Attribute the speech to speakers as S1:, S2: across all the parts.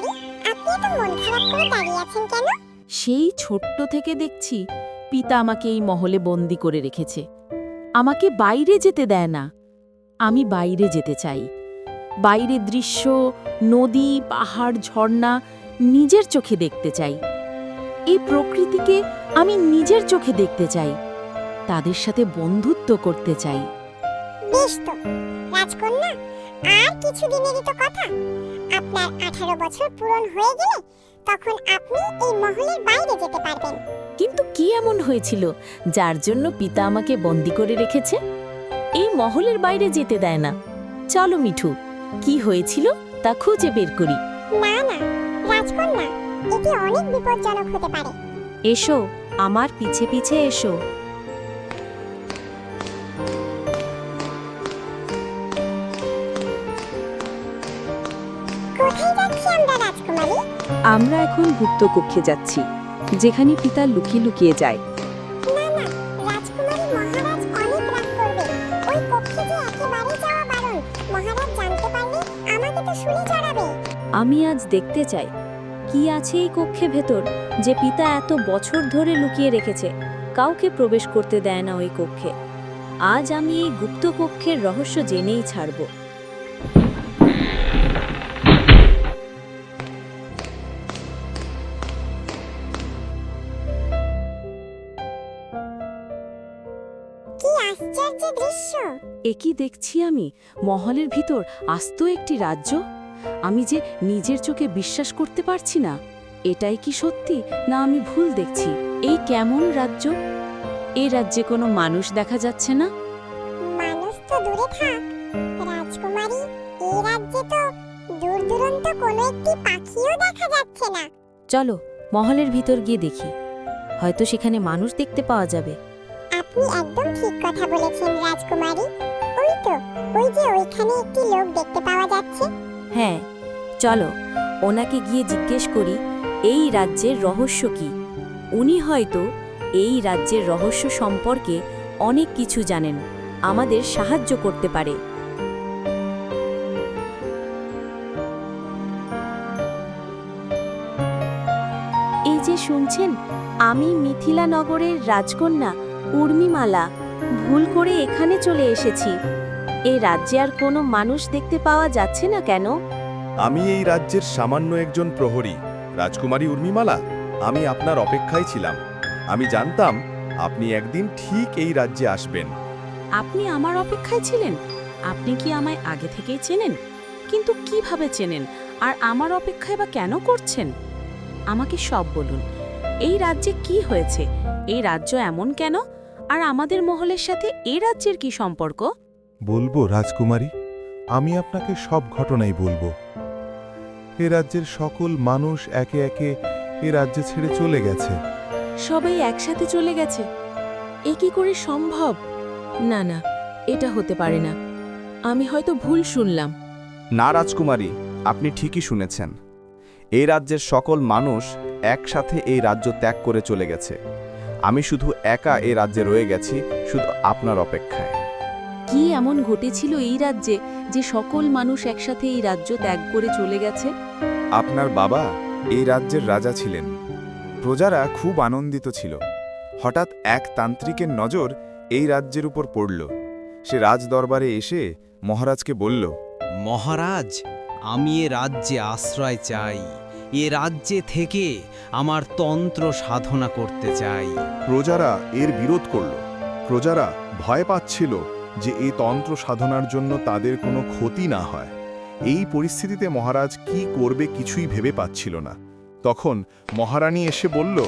S1: মন খারাপ করে দাঁড়িয়ে আছেন কেন?
S2: সেই ছোট্ট থেকে দেখছি পিতা আমাকে এই মহলে বন্দি করে রেখেছে। আমাকে বাইরে যেতে দেয় না। আমি বাইরে যেতে চাই। বাইরের দৃশ্য নদী পাহাড় ঝর্ণা নিজের চোখে দেখতে চাই। এই প্রকৃতিকে আমি নিজের চোখে দেখতে চাই। তাদের সাথে বন্ধুত্ব করতে চাই।
S1: বেশ তো রাজকন্যা আর কিছুদিনেরই তো কথা। আপনার আঠারো বছর পূরণ হয়ে গেলে তখন আপনি এই মহলের বাইরে যেতে পারবেন।
S2: কিন্তু কি এমন হয়েছিল যার জন্য পিতা আমাকে বন্দি করে রেখেছে? এই মহলের বাইরে যেতে দেয় না। চলো মিঠু কি হয়েছিল তা খুঁজে বের করি।
S1: না না রাজকন্যা এটি অনেক বিপজ্জনক হতে পারে।
S2: এসো আমার পিছে পিছে এসো।
S1: আমরা
S3: এখন গুপ্তকক্ষে যাচ্ছি যেখানে পিতা লুকিয়ে লুকিয়ে যায়।
S1: কক্ষে
S3: আমি আজ দেখতে চাই কি আছে এই কক্ষে ভেতর যে পিতা এত বছর ধরে লুকিয়ে রেখেছে কাউকে প্রবেশ করতে দেয় না ওই কক্ষে। আজ আমি এই গুপ্ত কক্ষের রহস্য জেনেই ছাড়ব।
S1: আশ্চর্য দৃশ্য।
S2: একই দেখছি আমি? মহলের ভিতর আস্ত একটি রাজ্য? আমি যে নিজের চোখে বিশ্বাস করতে পারছি না এটাই কি সত্যি না আমি ভুল দেখছি? এই কেমন রাজ্য? এই রাজ্যে কোনো মানুষ দেখা যাচ্ছে না?
S1: মানুষ তো দূরে থাক। রাজকুমারী এই রাজ্যে তো দূর দূরান্ত কোনো একটি পাখিও দেখা যাচ্ছে না।
S2: চলো মহলের ভিতর গিয়ে দেখি। হয়তো সেখানে মানুষ দেখতে পাওয়া যাবে।
S1: আপনি একদম ঠিক কথা বলেছেন, রাজকুমারী। ওই তো, ওই যে ওইখানে একটি লোক দেখতে পাওয়া যাচ্ছে।
S2: হ্যাঁ চলো, ওনাকে গিয়ে জিজ্ঞেস করি, এই রাজ্যের রহস্য কি? উনি হয়তো এই রাজ্যের রহস্য সম্পর্কে অনেক কিছু জানেন, আমাদের সাহায্য করতে পারে। এই যে শুনছেন, আমি মিথিলা নগরের রাজকন্যা উর্মিমালা ভুল করে এখানে চলে এসেছি। এই রাজ্যে আর কোনো মানুষ দেখতে পাওয়া যাচ্ছে না কেন?
S4: আমি এই রাজ্যের সামান্য একজন প্রহরী রাজকুমারী উর্মিমালা। আমি আপনার অপেক্ষায় ছিলাম। আমি জানতাম আপনি একদিন ঠিক এই রাজ্যে আসবেন।
S2: আপনি আমার অপেক্ষায় ছিলেন? আপনি কি আমায় আগে থেকেই চেনেন? কিন্তু কীভাবে চেনেন? আর আমার অপেক্ষায় বা কেন করছেন? আমাকে সব বলুন। এই রাজ্যে কি হয়েছে? এই রাজ্য এমন কেন? আর আমাদের মহলের সাথে এ রাজ্যের কি সম্পর্ক?
S5: বলব রাজকুমারী আমি আপনাকে সব ঘটনাই বলব। এ রাজ্যের সকল মানুষ একে একে এ রাজ্য ছেড়ে চলে গেছে।
S2: সবাই একসাথে চলে গেছে? এ কি করে সম্ভব? না না এটা হতে পারে না। আমি হয়তো ভুল শুনলাম।
S6: না রাজকুমারী আপনি ঠিকই শুনেছেন। এই রাজ্যের সকল মানুষ একসাথে এই রাজ্য ত্যাগ করে চলে গেছে। আমি শুধু একা এই রাজ্যে রয়ে গেছি শুধু আপনার অপেক্ষায়।
S2: কি এমন ঘটেছিল এই রাজ্যে যে সকল মানুষ একসাথে এই রাজ্য ত্যাগ করে চলে গেছে?
S7: আপনার বাবা এই রাজ্যের রাজা ছিলেন। প্রজারা খুব আনন্দিত ছিল। হঠাৎ এক তান্ত্রিকের নজর এই রাজ্যের উপর পড়ল। সে রাজদরবারে এসে মহারাজকে বলল
S8: মহারাজ আমি এ রাজ্যে আশ্রয় চাই। এ রাজ্যে থেকে আমার তন্ত্র সাধনা করতে চাই।
S5: প্রজারা এর বিরোধ করল। প্রজারা ভয় পাচ্ছিল যে এই তন্ত্র সাধনার জন্য তাদের কোনো ক্ষতি না হয়। এই পরিস্থিতিতে মহারাজ কি করবে কিছুই ভেবে পাচ্ছিল না। তখন মহারানী এসে বলল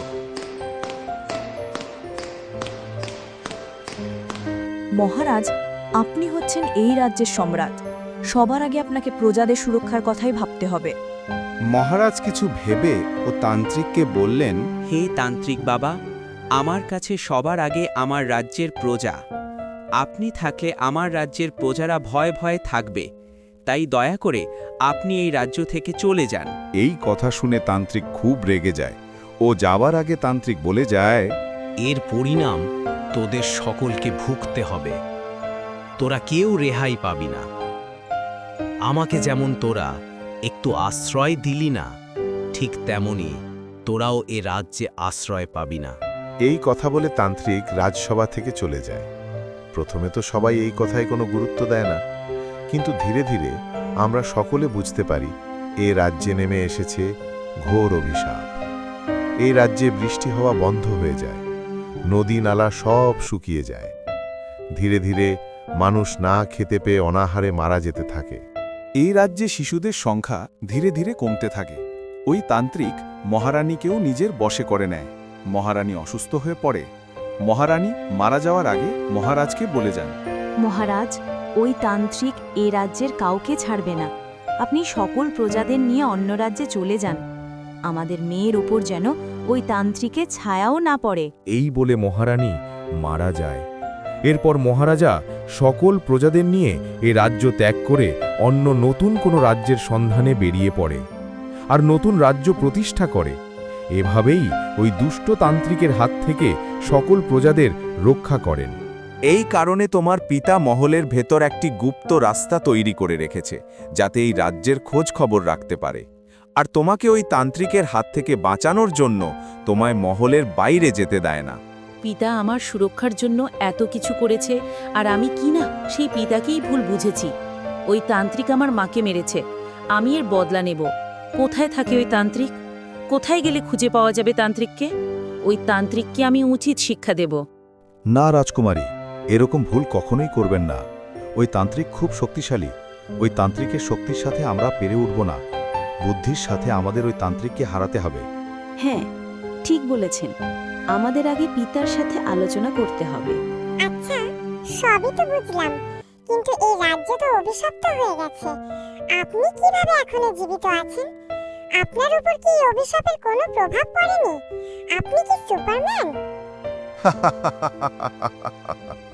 S9: মহারাজ আপনি হচ্ছেন এই রাজ্যের সম্রাট। সবার আগে আপনাকে প্রজাদের সুরক্ষার কথাই ভাবতে হবে।
S7: মহারাজ কিছু ভেবে ও তান্ত্রিককে বললেন
S10: হে তান্ত্রিক বাবা আমার কাছে সবার আগে আমার রাজ্যের প্রজা। আপনি থাকলে আমার রাজ্যের প্রজারা ভয় ভয়ে থাকবে। তাই দয়া করে আপনি এই রাজ্য থেকে চলে যান।
S5: এই কথা শুনে তান্ত্রিক খুব রেগে যায় ও যাওয়ার আগে তান্ত্রিক বলে যায়
S8: এর পরিণাম তোদের সকলকে ভুগতে হবে। তোরা কেউ রেহাই পাবি না। আমাকে যেমন তোরা একটু আশ্রয় দিলি না, ঠিক তেমনি তোরাও এ রাজ্যে আশ্রয় পাবি না।
S5: এই কথা বলে তান্ত্রিক রাজসভা থেকে চলে যায়। প্রথমে তো সবাই এই কথায় কোনো গুরুত্ব দেয় না, কিন্তু ধীরে ধীরে আমরা সকলে বুঝতে পারি, এ রাজ্যে নেমে এসেছে ঘোর অভিশাপ। এই রাজ্যে বৃষ্টি হওয়া বন্ধ হয়ে যায়, নদী নালা সব শুকিয়ে যায়। ধীরে ধীরে মানুষ না খেতে পেয়ে অনাহারে মারা যেতে থাকে।
S7: এই রাজ্যে শিশুদের সংখ্যা ধীরে ধীরে কমতে থাকে। ওই তান্ত্রিক মহারানীকেও নিজের বশে করে নেয়। মহারানী অসুস্থ হয়ে পড়ে। মহারানী মারা যাওয়ার আগে মহারাজকে বলে যান।
S9: মহারাজ ওই তান্ত্রিক এ রাজ্যের কাউকে ছাড়বে না। আপনি সকল প্রজাদের নিয়ে অন্য রাজ্যে চলে যান। আমাদের মেয়ের ওপর যেন ওই তান্ত্রিকের ছায়াও না পড়ে।
S4: এই বলে মহারানী মারা যায়। এরপর মহারাজা সকল প্রজাদের নিয়ে এ রাজ্য ত্যাগ করে অন্য নতুন কোনো রাজ্যের সন্ধানে বেরিয়ে পড়ে আর নতুন রাজ্য প্রতিষ্ঠা করে। এভাবেই ওই দুষ্ট তান্ত্রিকের হাত থেকে সকল প্রজাদের রক্ষা করেন।
S6: এই কারণে তোমার পিতা মহলের ভেতর একটি গুপ্ত রাস্তা তৈরি করে রেখেছে যাতে এই রাজ্যের খোঁজ খবর রাখতে পারে। আর তোমাকে ওই তান্ত্রিকের হাত থেকে বাঁচানোর জন্য তোমায় মহলের বাইরে যেতে দেয় না।
S2: পিতা আমার সুরক্ষার জন্য এত কিছু করেছে আর আমি কি না সেই পিতাকেই ভুল বুঝেছি। ওই তান্ত্রিক আমার মাকে মেরেছে। আমি এর বদলা নেব। কোথায় থাকে ওই তান্ত্রিক? কোথায় গেলে খুঁজে পাওয়া যাবে তান্ত্রিককে? ওই তান্ত্রিককে আমি উচিত শিক্ষা দেব।
S4: না রাজকুমারী এরকম ভুল কখনোই করবেন না। ওই তান্ত্রিক খুব শক্তিশালী। ওই তান্ত্রিকের শক্তির সাথে আমরা পেরে উঠব না। বুদ্ধির সাথে আমাদের ওই তান্ত্রিককে হারাতে হবে।
S3: হ্যাঁ ঠিক বলেছেন। আমাদের আগে পিতার সাথে আলোচনা করতে হবে।
S1: আচ্ছা সবই তো বুঝলাম। কিন্তু এই রাজ্য তো অভিশপ্ত হয়ে গেছে। আপনি কীভাবে এখনও জীবিত আছেন? আপনার উপর কি অভিশাপের কোনো প্রভাব পড়েনি? আপনি কি সুপারম্যান?